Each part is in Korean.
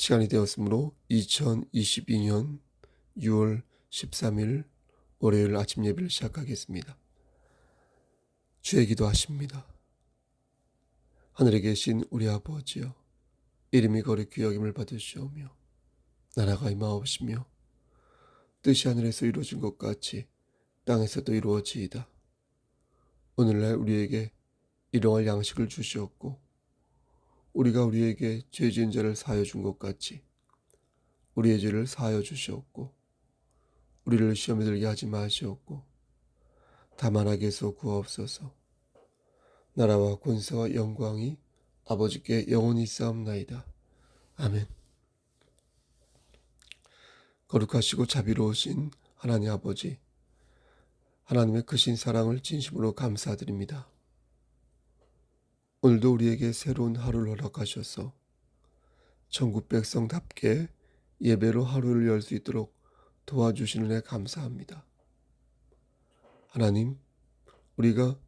시간이 되었으므로 2022년 6월 13일 월요일 아침 예배를 시작하겠습니다. 주의 기도하십니다. 하늘에 계신 우리 아버지여 이름이 거룩히 여김을 받으시오며 나라가 임하옵시며 뜻이 하늘에서 이루어진 것 같이 땅에서도 이루어지이다. 오늘날 우리에게 일용할 양식을 주시옵고 우리가 우리에게 죄 지은 자를 사하여 준 것 같이 우리의 죄를 사하여 주시옵고 우리를 시험에 들게 하지 마시옵고 다만 악에서 구하옵소서 나라와 권세와 영광이 아버지께 영원히 싸움나이다. 아멘 거룩하시고 자비로우신 하나님 아버지 하나님의 크신 사랑을 진심으로 감사드립니다. 오늘도 우리에게 새로운 하루를 허락하셔서 천국 백성답게 예배로 하루를 열 수 있도록 도와주시는 애 감사합니다. 하나님, 우리가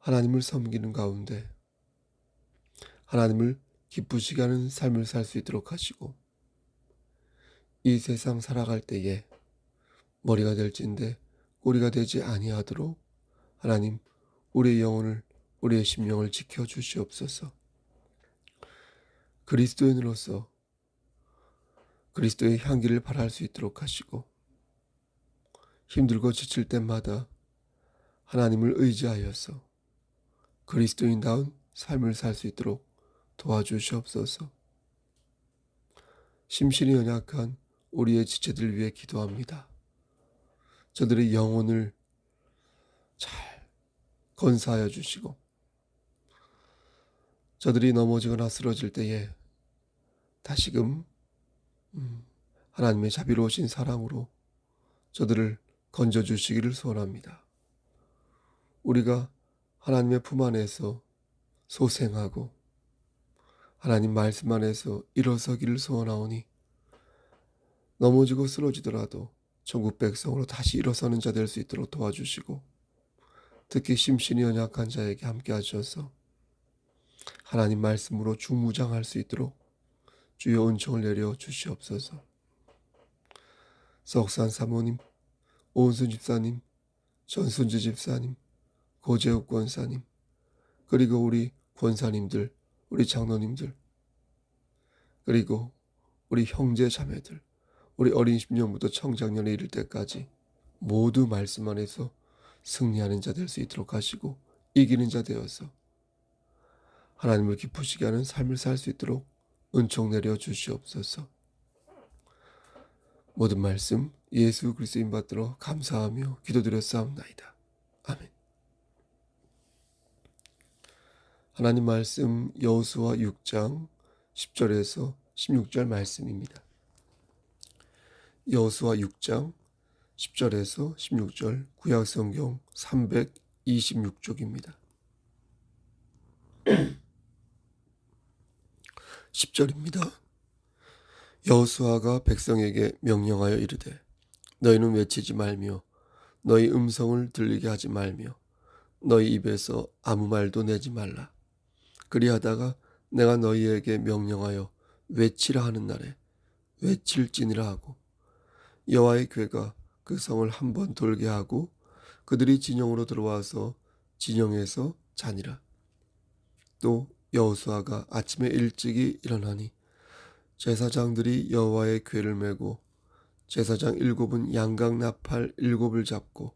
하나님을 섬기는 가운데 하나님을 기쁘시게 하는 삶을 살 수 있도록 하시고 이 세상 살아갈 때에 머리가 될진데 꼬리가 되지 아니하도록 하나님 우리의 영혼을 우리의 심령을 지켜 주시옵소서. 그리스도인으로서 그리스도의 향기를 발할 수 있도록 하시고 힘들고 지칠 때마다 하나님을 의지하여서 그리스도인다운 삶을 살 수 있도록 도와주시옵소서. 심신이 연약한 우리의 지체들 위해 기도합니다. 저들의 영혼을 잘 건사하여 주시고 저들이 넘어지거나 쓰러질 때에 다시금 음, 하나님의 자비로우신 사랑으로 저들을 건져 주시기를 소원합니다. 우리가 하나님의 품 안에서 소생하고 하나님 말씀 안에서 일어서기를 소원하오니 넘어지고 쓰러지더라도 전국 백성으로 다시 일어서는 자 될 수 있도록 도와주시고 특히 심신이 연약한 자에게 함께 하셔서 하나님 말씀으로 중무장할 수 있도록 주여 은총을 내려 주시옵소서. 석산 사모님, 오은순 집사님, 전순지 집사님, 고재욱 권사님, 그리고 우리 권사님들, 우리 장로님들, 그리고 우리 형제 자매들, 우리 어린 심년부터 청장년에 이를 때까지 모두 말씀 안에서 승리하는 자 될 수 있도록 하시고 이기는 자 되어서 하나님을 기쁘시게 하는 삶을 살 수 있도록 은총 내려 주시옵소서. 모든 말씀 예수 그리스도인 받들어 감사하며 기도드렸사옵나이다. 아멘. 하나님 말씀 여호수아 6장 10절에서 16절 말씀입니다. 여호수아 6장 10절에서 16절 구약 성경 326쪽입니다. 10절입니다. 여호수아가 백성에게 명령하여 이르되 너희는 외치지 말며 너희 음성을 들리게 하지 말며 너희 입에서 아무 말도 내지 말라. 그리하다가 내가 너희에게 명령하여 외치라 하는 날에 외칠지니라 하고 여호와의 괴가 그 성을 한 번 돌게 하고 그들이 진영으로 들어와서 진영에서 자니라. 또 여호수아가 아침에 일찍이 일어나니 제사장들이 여호와의 궤를 메고 제사장 일곱은 양각 나팔 일곱을 잡고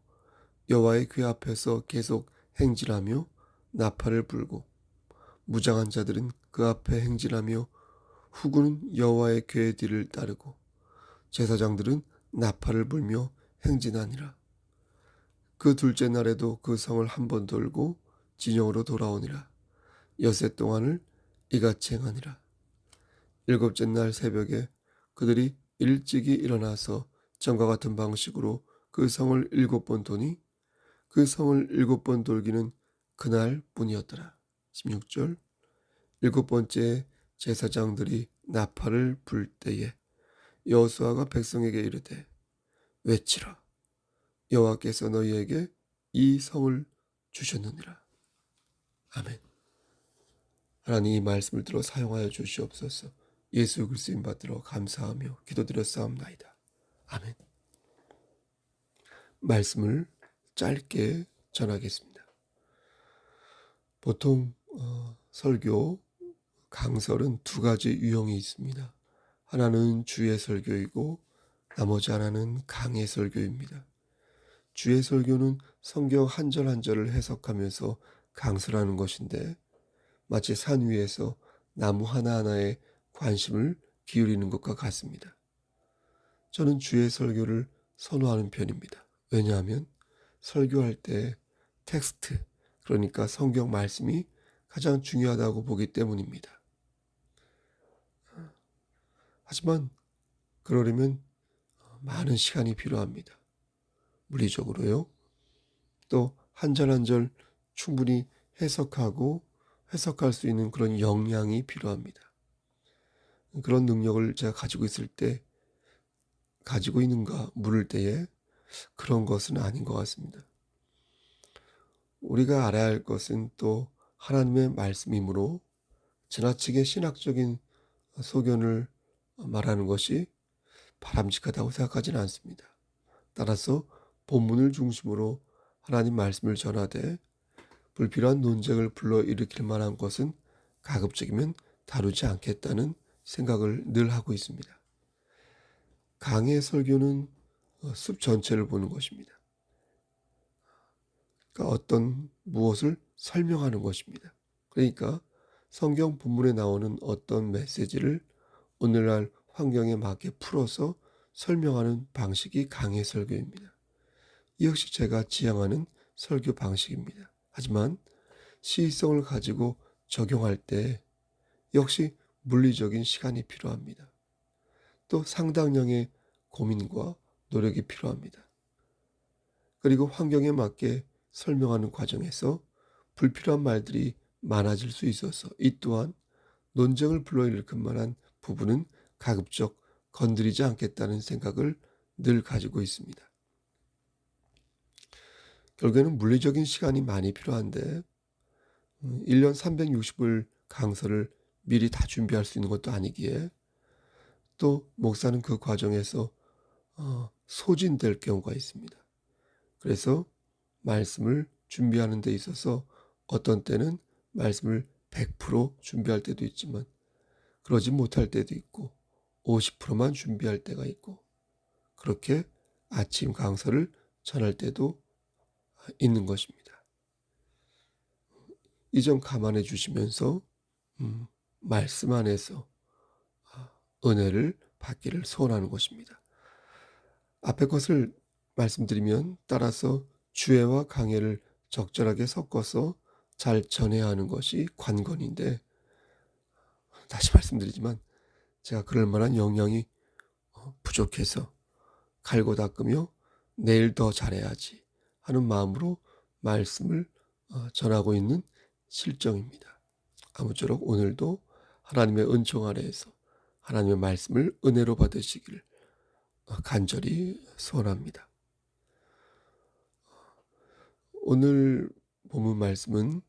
여호와의 궤 앞에서 계속 행진하며 나팔을 불고 무장한 자들은 그 앞에 행진하며 후구는 여호와의 궤 뒤를 따르고 제사장들은 나팔을 불며 행진하니라. 그 둘째 날에도 그 성을 한 번 돌고 진영으로 돌아오니라. 여세 동안을 이같이 행하니라. 일곱째 날 새벽에 그들이 일찍이 일어나서 전과 같은 방식으로 그 성을 일곱 번 도니 그 성을 일곱 번 돌기는 그날 뿐이었더라. 16절 일곱 번째 제사장들이 나팔을 불 때에 여호수아가 백성에게 이르되 외치라 여호와께서 너희에게 이 성을 주셨느니라. 아멘. 하나님 이 말씀을 들어 사용하여 주시옵소서. 예수 그리스도인 받들어 감사하며 기도드렸사옵나이다. 아멘. 말씀을 짧게 전하겠습니다. 보통 어, 설교 강설은 두 가지 유형이 있습니다. 하나는 주의 설교이고 나머지 하나는 강의 설교입니다. 주의 설교는 성경 한 절 한 절을 해석하면서 강설하는 것인데 마치 산 위에서 나무 하나하나에 관심을 기울이는 것과 같습니다. 저는 주의 설교를 선호하는 편입니다. 왜냐하면 설교할 때 텍스트, 그러니까 성경 말씀이 가장 중요하다고 보기 때문입니다. 하지만 그러려면 많은 시간이 필요합니다. 물리적으로요. 또 한 절 한 절 충분히 해석하고 해석할 수 있는 그런 역량이 필요합니다. 그런 능력을 제가 가지고 있을 때 가지고 있는가 물을 때에 그런 것은 아닌 것 같습니다. 우리가 알아야 할 것은 또 하나님의 말씀이므로 지나치게 신학적인 소견을 말하는 것이 바람직하다고 생각하지는 않습니다. 따라서 본문을 중심으로 하나님 말씀을 전하되 불필요한 논쟁을 불러일으킬 만한 것은 가급적이면 다루지 않겠다는 생각을 늘 하고 있습니다. 강의 설교는 어, 숲 전체를 보는 것입니다. 그러니까 어떤 무엇을 설명하는 것입니다. 그러니까 성경 본문에 나오는 어떤 메시지를 오늘날 환경에 맞게 풀어서 설명하는 방식이 강의 설교입니다. 이 역시 제가 지향하는 설교 방식입니다. 하지만 시의성을 가지고 적용할 때 역시 물리적인 시간이 필요합니다. 또 상당량의 고민과 노력이 필요합니다. 그리고 환경에 맞게 설명하는 과정에서 불필요한 말들이 많아질 수 있어서 이 또한 논쟁을 불러일으킬 만한 부분은 가급적 건드리지 않겠다는 생각을 늘 가지고 있습니다. 결국에는 물리적인 시간이 많이 필요한데 1년 음, 360을 강서를 미리 다 준비할 수 있는 것도 아니기에 또 목사는 그 과정에서 어, 소진될 경우가 있습니다. 그래서 말씀을 준비하는 데 있어서 어떤 때는 말씀을 100% 준비할 때도 있지만 그러지 못할 때도 있고 50%만 준비할 때가 있고 그렇게 아침 강사를 전할 때도 있는 것입니다. 이 점 감안해 주시면서 음, 말씀 안에서 아, 은혜를 받기를 소원하는 것입니다. 앞에 것을 말씀드리면 따라서 주애와 강해를 적절하게 섞어서 잘 전해야 하는 것이 관건인데 다시 말씀드리지만 제가 그럴 만한 역량이 어, 부족해서 갈고 닦으며 내일 더 잘해야지 하는 마음으로 말씀을 어, 전하고 있는 실정입니다. 아무쪼록 오늘도 하나님의 은총 아래에서 하나님의 말씀을 은혜로 받으시기를 어, 간절히 소원합니다. 오늘 본문 말씀은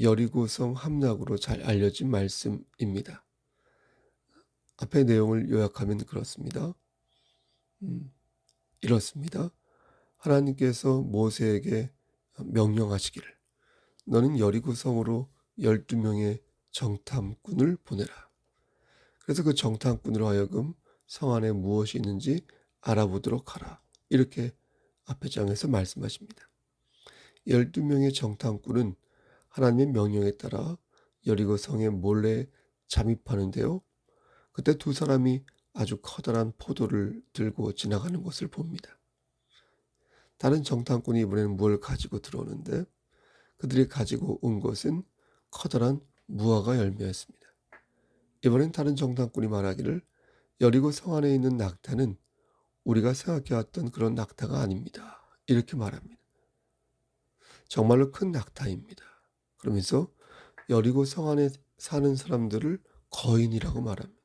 여리고성 함락으로 잘 알려진 말씀입니다. 앞의 내용을 요약하면 그렇습니다. 음, 이렇습니다. 하나님께서 모세에게 명령하시기를 너는 여리고 성으로 12명의 정탐꾼을 보내라. 그래서 그 정탐꾼으로 하여금 성 안에 무엇이 있는지 알아보도록 하라. 이렇게 앞에 장에서 말씀하십니다. 12명의 정탐꾼은 하나님의 명령에 따라 여리고 성에 몰래 잠입하는데요. 그때 두 사람이 아주 커다란 포도를 들고 지나가는 것을 봅니다. 다른 정탐꾼이 이번에는 무엇을 가지고 들어오는데 그들이 가지고 온 것은 커다란 무화과 열매였습니다. 이번엔 다른 정탐꾼이 말하기를 여리고 성 안에 있는 낙타는 우리가 생각해왔던 그런 낙타가 아닙니다. 이렇게 말합니다. 정말로 큰 낙타입니다. 그러면서 여리고 성 안에 사는 사람들을 거인이라고 말합니다.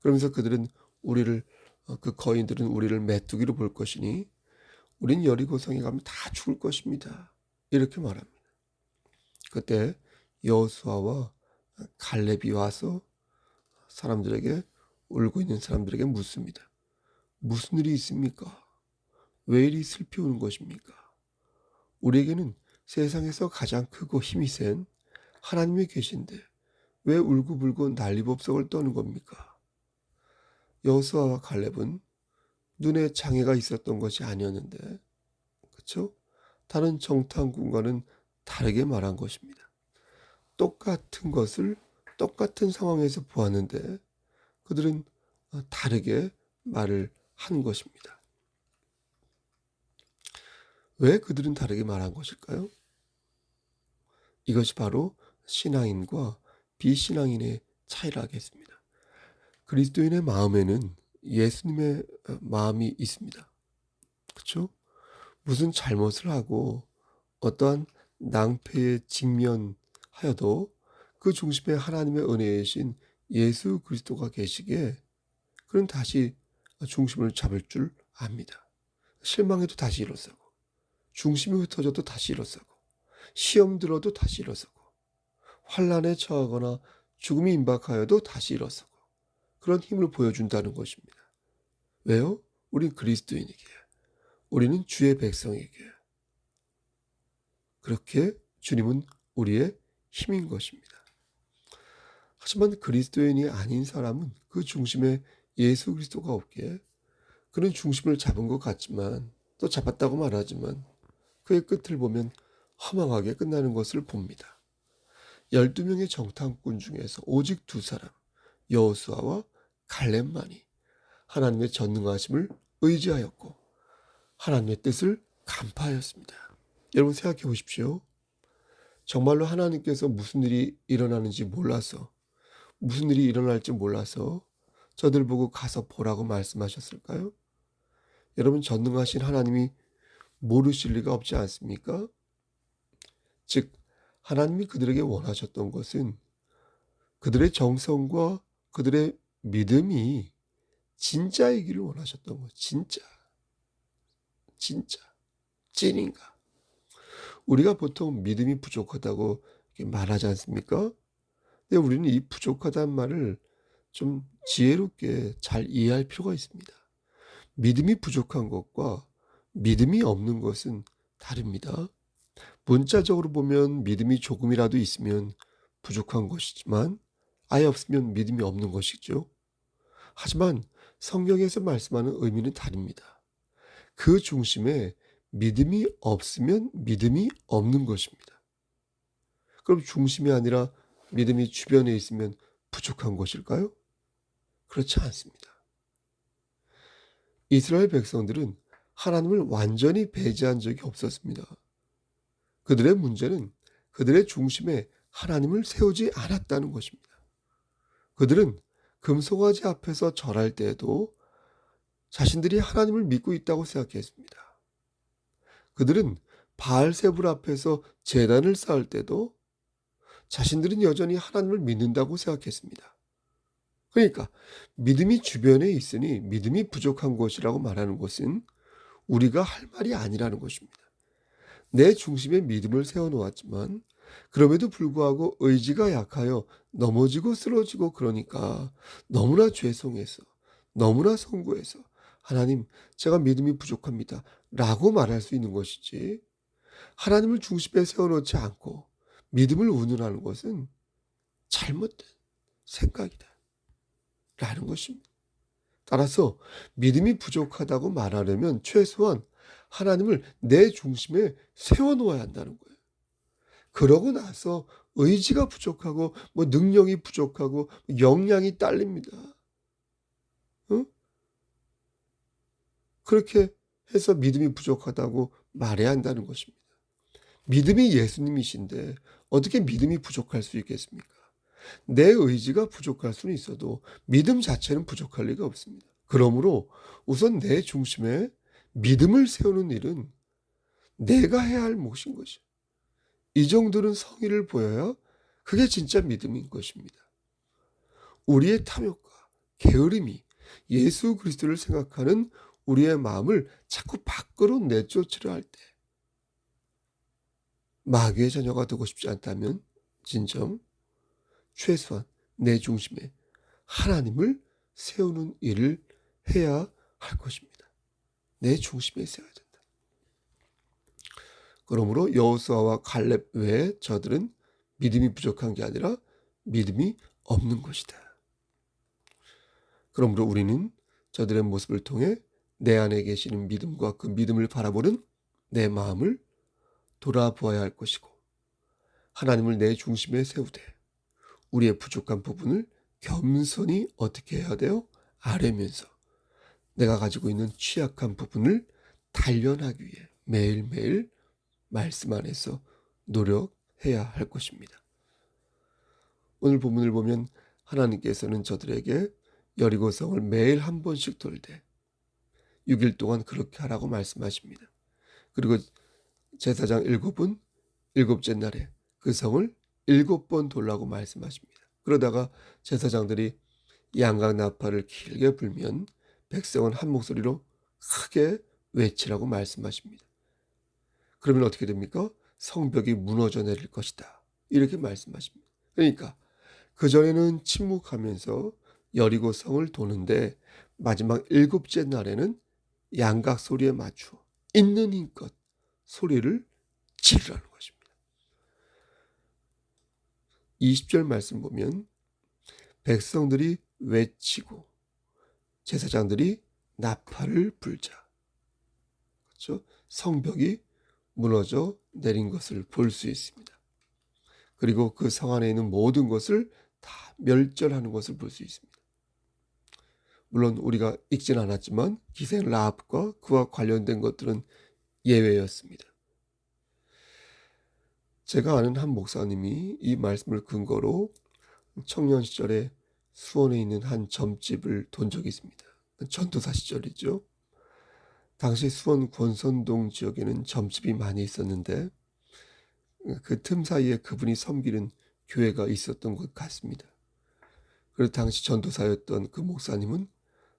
그러면서 그들은 우리를 어, 그 거인들은 우리를 메뚜기로 볼 것이니 우린 여리고 성에 가면 다 죽을 것입니다. 이렇게 말합니다. 그때 여수아와 갈렙이 와서 사람들에게 울고 있는 사람들에게 묻습니다. 무슨 일이 있습니까? 왜 이리 슬피 우는 것입니까? 우리에게는 세상에서 가장 크고 힘이 센 하나님이 계신데 왜 울고불고 난리법석을 떠는 겁니까? 여호수아와 갈렙은 눈에 장애가 있었던 것이 아니었는데 그렇죠? 다른 정탐꾼과는 다르게 말한 것입니다. 똑같은 것을 똑같은 상황에서 보았는데 그들은 어, 다르게 말을 한 것입니다. 왜 그들은 다르게 말한 것일까요? 이것이 바로 신앙인과 비신앙인의 차이라 하겠습니다. 그리스도인의 마음에는 예수님의 어, 마음이 있습니다. 그렇죠? 무슨 잘못을 하고 어떠한 낭패에 직면하여도 그 중심에 하나님의 은혜이신 예수 그리스도가 계시기에 그는 다시 중심을 잡을 줄 압니다. 실망해도 다시 일어서고 중심이 흩어져도 다시 일어서고 시험 들어도 다시 일어서고 환란에 처하거나 죽음이 임박하여도 다시 일어서고 그런 힘을 보여준다는 것입니다. 왜요? 우린 그리스도인이기에 우리는 주의 백성이기에 그렇게 주님은 우리의 힘인 것입니다. 하지만 그리스도인이 아닌 사람은 그 중심에 예수 그리스도가 없기에 그는 중심을 잡은 것 같지만 또 잡았다고 말하지만 그의 끝을 보면 허망하게 끝나는 것을 봅니다. 12명의 정탐꾼 중에서 오직 두 사람 여호수아와 갈렙만이 하나님의 전능하심을 의지하였고 하나님의 뜻을 간파하였습니다. 여러분 생각해 보십시오. 정말로 하나님께서 무슨 일이 일어나는지 몰라서 무슨 일이 일어날지 몰라서 저들 보고 가서 보라고 말씀하셨을까요? 여러분 전능하신 하나님이 모르실 리가 없지 않습니까? 즉 하나님이 그들에게 원하셨던 것은 그들의 정성과 그들의 믿음이 진짜이기를 원하셨던 것. 진짜. 진짜. 찐인가. 우리가 보통 믿음이 부족하다고 말하지 않습니까? 근데 우리는 이 부족하다는 말을 좀 지혜롭게 잘 이해할 필요가 있습니다. 믿음이 부족한 것과 믿음이 없는 것은 다릅니다. 문자적으로 보면 믿음이 조금이라도 있으면 부족한 것이지만 아예 없으면 믿음이 없는 것이죠. 하지만 성경에서 말씀하는 의미는 다릅니다. 그 중심에 믿음이 없으면 믿음이 없는 것입니다. 그럼 중심이 아니라 믿음이 주변에 있으면 부족한 것일까요? 그렇지 않습니다. 이스라엘 백성들은 하나님을 완전히 배제한 적이 없었습니다. 그들의 문제는 그들의 중심에 하나님을 세우지 않았다는 것입니다. 그들은 금송아지 앞에서 절할 때에도 자신들이 하나님을 믿고 있다고 생각했습니다. 그들은 바알세불 앞에서 재단을 쌓을 때도 자신들은 여전히 하나님을 믿는다고 생각했습니다. 그러니까 믿음이 주변에 있으니 믿음이 부족한 것이라고 말하는 것은 우리가 할 말이 아니라는 것입니다. 내 중심에 믿음을 세워놓았지만 그럼에도 불구하고 의지가 약하여 넘어지고 쓰러지고 그러니까 너무나 죄송해서 너무나 송구해서 하나님 제가 믿음이 부족합니다 라고 말할 수 있는 것이지 하나님을 중심에 세워놓지 않고 믿음을 운운하는 것은 잘못된 생각이다 라는 것입니다. 따라서 믿음이 부족하다고 말하려면 최소한 하나님을 내 중심에 세워놓아야 한다는 거예요. 그러고 나서 의지가 부족하고 뭐 능력이 부족하고 역량이 딸립니다. 응? 그렇게 해서 믿음이 부족하다고 말해야 한다는 것입니다. 믿음이 예수님이신데 어떻게 믿음이 부족할 수 있겠습니까? 내 의지가 부족할 수는 있어도 믿음 자체는 부족할 리가 없습니다. 그러므로 우선 내 중심에 믿음을 세우는 일은 내가 해야 할 몫인 것이요. 이 정도는 성의를 보여야 그게 진짜 믿음인 것입니다. 우리의 탐욕과 게으름이 예수 그리스도를 생각하는 우리의 마음을 자꾸 밖으로 내쫓으려 할 때, 마귀의 자녀가 되고 싶지 않다면 진정 최소한 내 중심에 하나님을 세우는 일을 해야 할 것입니다. 내 중심에 세워야 된다. 그러므로 여호수아와 갈렙 외에 저들은 믿음이 부족한 게 아니라 믿음이 없는 것이다. 그러므로 우리는 저들의 모습을 통해 내 안에 계시는 믿음과 그 믿음을 바라보는 내 마음을 돌아보아야 할 것이고 하나님을 내 중심에 세우되 우리의 부족한 부분을 겸손히 어떻게 해야 돼요? 아뢰면서 내가 가지고 있는 취약한 부분을 단련하기 위해 매일매일 말씀 안에서 노력해야 할 것입니다. 오늘 본문을 보면 하나님께서는 저들에게 여리고성을 매일 한 번씩 돌되 6일 동안 그렇게 하라고 말씀하십니다. 그리고 제사장 일곱은 일곱째 날에 그 성을 일곱 번 돌라고 말씀하십니다. 그러다가 제사장들이 양각 나팔을 길게 불면 백성은 한 목소리로 크게 외치라고 말씀하십니다. 그러면 어떻게 됩니까? 성벽이 무너져 내릴 것이다. 이렇게 말씀하십니다. 그러니까 그전에는 침묵하면서 여리고 성을 도는데 마지막 일곱째 날에는 양각 소리에 맞추어 있는 힘껏 소리를 지르라는 것입니다. 20절 말씀 보면 백성들이 외치고 제사장들이 나팔을 불자. 그렇죠? 성벽이 무너져 내린 것을 볼 수 있습니다. 그리고 그 성 안에 있는 모든 것을 다 멸절하는 것을 볼 수 있습니다. 물론 우리가 읽진 않았지만 기생 라합과 그와 관련된 것들은 예외였습니다. 제가 아는 한 목사님이 이 말씀을 근거로 청년 시절에 수원에 있는 한 점집을 돈 적이 있습니다. 전도사 시절이죠. 당시 수원 권선동 지역에는 점집이 많이 있었는데 그 틈 사이에 그분이 섬기는 교회가 있었던 것 같습니다. 그리고 당시 전도사였던 그 목사님은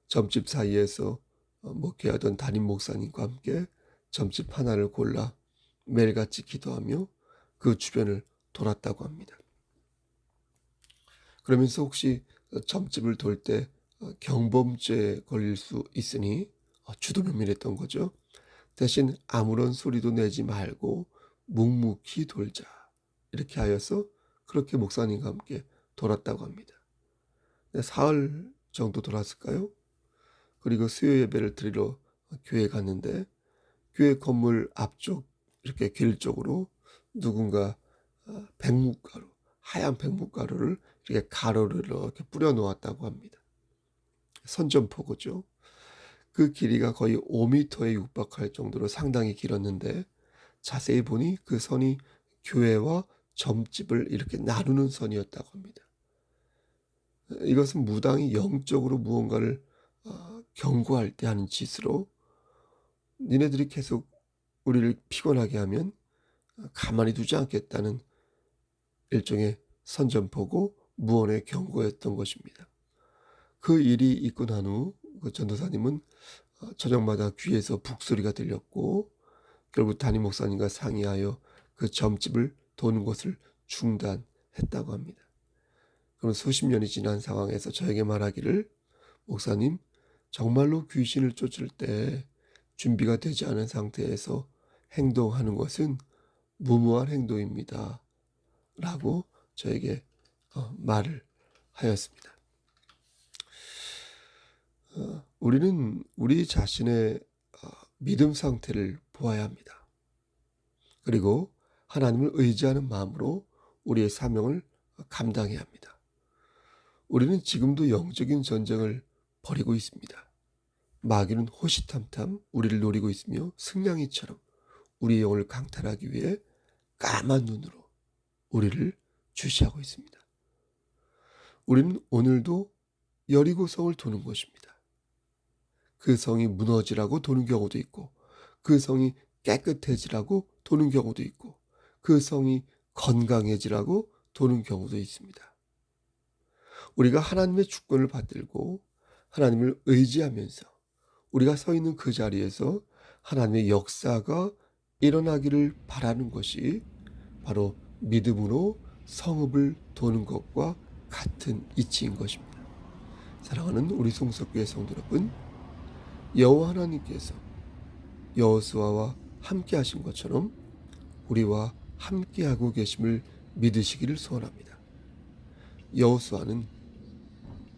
점집 사이에서 어, 목회하던 담임 목사님과 함께 점집 하나를 골라 매일같이 기도하며 그 주변을 돌았다고 합니다. 그러면서 혹시 점집을 돌때 어, 경범죄에 걸릴 수 있으니 어, 주도면밀했던 거죠. 대신 아무런 소리도 내지 말고 묵묵히 돌자 이렇게 하여서 그렇게 목사님과 함께 돌았다고 합니다. 네, 사흘 정도 돌았을까요? 그리고 수요 예배를 드리러 교회 갔는데 교회 건물 앞쪽 이렇게 길 쪽으로 누군가 어, 백묵가루 하얀 백묵가루를 이렇게 가루를 이렇게 뿌려 놓았다고 합니다. 선전포고죠. 그 길이가 거의 5m에 육박할 정도로 상당히 길었는데 자세히 보니 그 선이 교회와 점집을 이렇게 나누는 선이었다고 합니다. 이것은 무당이 영적으로 무언가를 어, 경고할 때 하는 짓으로 니네들이 계속 우리를 피곤하게 하면 가만히 두지 않겠다는 일종의 선전포고 무언의 경고였던 것입니다. 그 일이 있고 난 후 그 전도사님은 어, 저녁마다 귀에서 북소리가 들렸고 결국 담임 목사님과 상의하여 그 점집을 도는 것을 중단했다고 합니다. 그럼 수십 년이 지난 상황에서 저에게 말하기를 목사님 정말로 귀신을 쫓을 때 준비가 되지 않은 상태에서 행동하는 것은 무모한 행동입니다. 라고 저에게 어, 말을 하였습니다. 어, 우리는 우리 자신의 어, 믿음 상태를 보아야 합니다. 그리고 하나님을 의지하는 마음으로 우리의 사명을 감당해야 합니다. 우리는 지금도 영적인 전쟁을 벌이고 있습니다. 마귀는 호시탐탐 우리를 노리고 있으며 승냥이처럼 우리의 영을 강탈하기 위해 까만 눈으로 우리를 주시하고 있습니다. 우리는 오늘도 여리고 성을 도는 것입니다. 그 성이 무너지라고 도는 경우도 있고, 그 성이 깨끗해지라고 도는 경우도 있고, 그 성이 건강해지라고 도는 경우도 있습니다. 우리가 하나님의 주권을 받들고 하나님을 의지하면서 우리가 서 있는 그 자리에서 하나님의 역사가 일어나기를 바라는 것이 바로 믿음으로 성읍을 도는 것과 같은 이치인 것입니다. 사랑하는 우리 송석교의 성도 여러분, 여호와 하나님께서 여호수아와 함께 하신 것처럼 우리와 함께 하고 계심을 믿으시기를 소원합니다. 여호수아는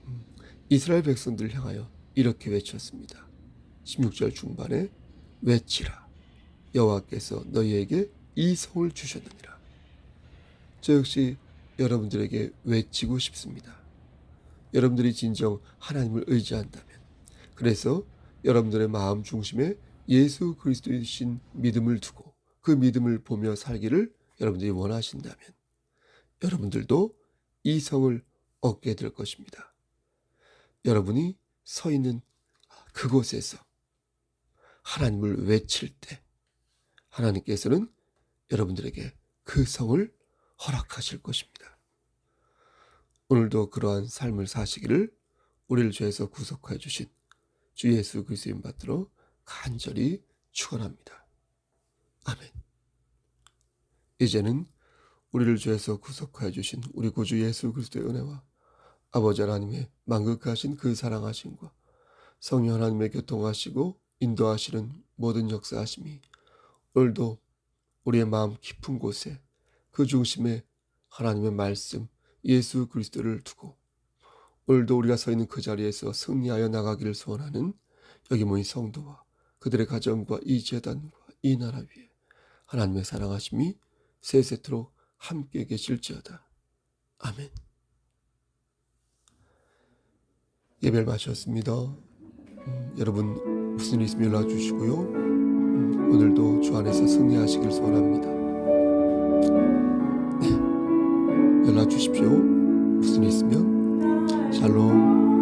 음, 이스라엘 백성들을 향하여 이렇게 외쳤습니다. 16절 중반에 외치라 여호와께서 너희에게 이 성을 주셨느니라. 저 역시 여러분들에게 외치고 싶습니다. 여러분들이 진정 하나님을 의지한다면 그래서 여러분들의 마음 중심에 예수 그리스도이신 믿음을 두고 그 믿음을 보며 살기를 여러분들이 원하신다면 여러분들도 이 성을 얻게 될 것입니다. 여러분이 서 있는 그곳에서 하나님을 외칠 때 하나님께서는 여러분들에게 그 성을 허락하실 것입니다. 오늘도 그러한 삶을 사시기를 우리를 죄에서 구속하여 주신 주 예수 그리스도인 받들어 간절히 축원합니다. 아멘. 이제는 우리를 죄에서 구속하여 주신 우리 구주 예수 그리스도의 은혜와 아버지 하나님의 만극하신 그 사랑하심과 성령 하나님의 교통하시고 인도하시는 모든 역사하심이 오늘도 우리의 마음 깊은 곳에 그 중심에 하나님의 말씀 예수 그리스도를 두고 오늘도 우리가 서 있는 그 자리에서 승리하여 나가기를 소원하는 여기 모인 성도와 그들의 가정과 이 재단과 이 나라 위에 하나님의 사랑하심이 세세토록 함께 계실지어다. 아멘. 예배를 마쳤습니다. 음, 여러분 무슨 일 있으면 연락 주시고요. 음, 오늘도 주 안에서 승리하시길 소원합니다. 네, 연락 주십시오. 무슨 일 있으면 Shalom.